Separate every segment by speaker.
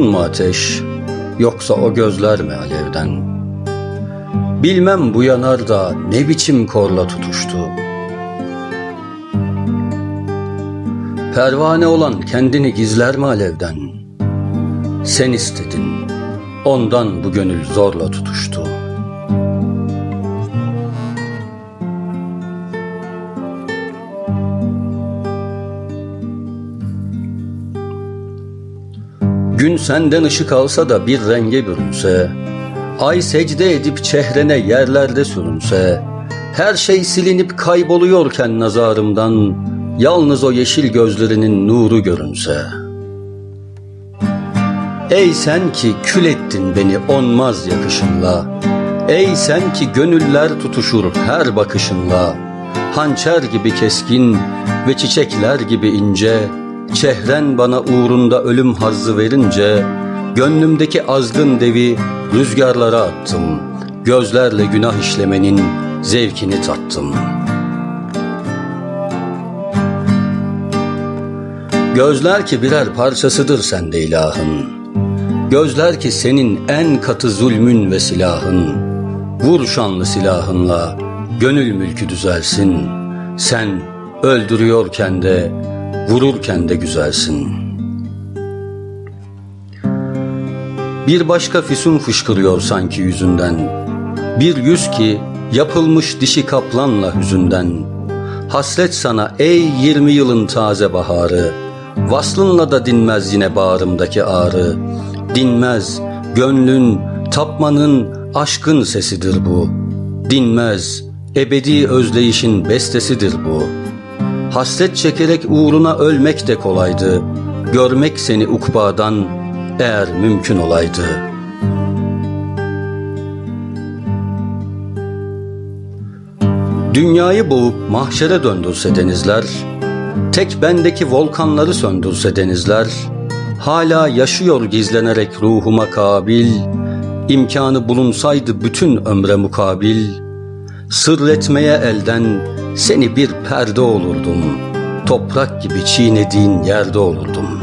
Speaker 1: mu ateş yoksa o gözler mi alevden? Bilmem bu yanar da ne biçim korla tutuştu. Pervane olan kendini gizler mi alevden? Sen istedin, ondan bu gönül zorla tutuştu. Gün senden ışık alsa da bir renge bürünse, Ay secde edip çehrene yerlerde sürünse, Her şey silinip kayboluyorken nazarımdan, Yalnız o yeşil gözlerinin nuru görünse. Ey sen ki kül ettin beni onmaz yakışınla, Ey sen ki gönüller tutuşur her bakışınla, Hançer gibi keskin ve çiçekler gibi ince, Çehren bana uğrunda ölüm hazzı verince, Gönlümdeki azgın devi rüzgarlara attım, Gözlerle günah işlemenin zevkini tattım. Gözler ki birer parçasıdır sende ilahın, Gözler ki senin en katı zulmün ve silahın, Vur şanlı silahınla gönül mülkü düzelsin, Sen öldürüyorken de vururken de güzelsin. Bir başka füsun fışkırıyor sanki yüzünden. Bir yüz ki yapılmış dişi kaplanla hüzünden. Hasret sana ey yirmi yılın taze baharı. Vaslınla da dinmez yine bağrımdaki ağrı. Dinmez gönlün, tapmanın, aşkın sesidir bu. Dinmez ebedi özleyişin bestesidir bu.'' Hasret çekerek uğruna ölmek de kolaydı. Görmek seni ukbadan eğer mümkün olaydı. Dünyayı boğup mahşere döndürse denizler, tek bendeki volkanları söndürse denizler, hala yaşıyor gizlenerek ruhuma kabil, imkanı bulunsaydı bütün ömre mukabil, sırletmeye elden seni bir perde olurdum, toprak gibi çiğnediğin yerde olurdum.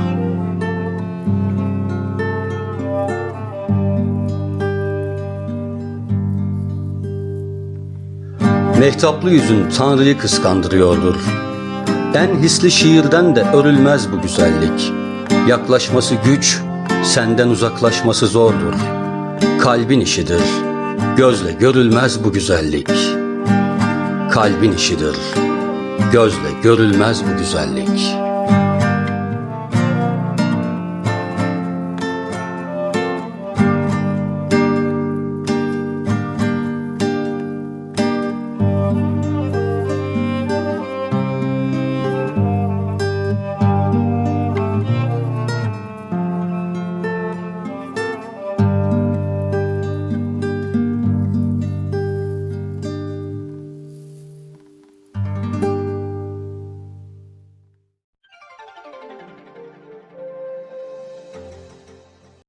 Speaker 1: Mehtaplı yüzün Tanrı'yı kıskandırıyordur. En hisli şiirden de örülmez bu güzellik. Yaklaşması güç, senden uzaklaşması zordur. Kalbin işidir, gözle görülmez bu güzellik.'' Kalbin işidir. Gözle görülmez bu güzellik.''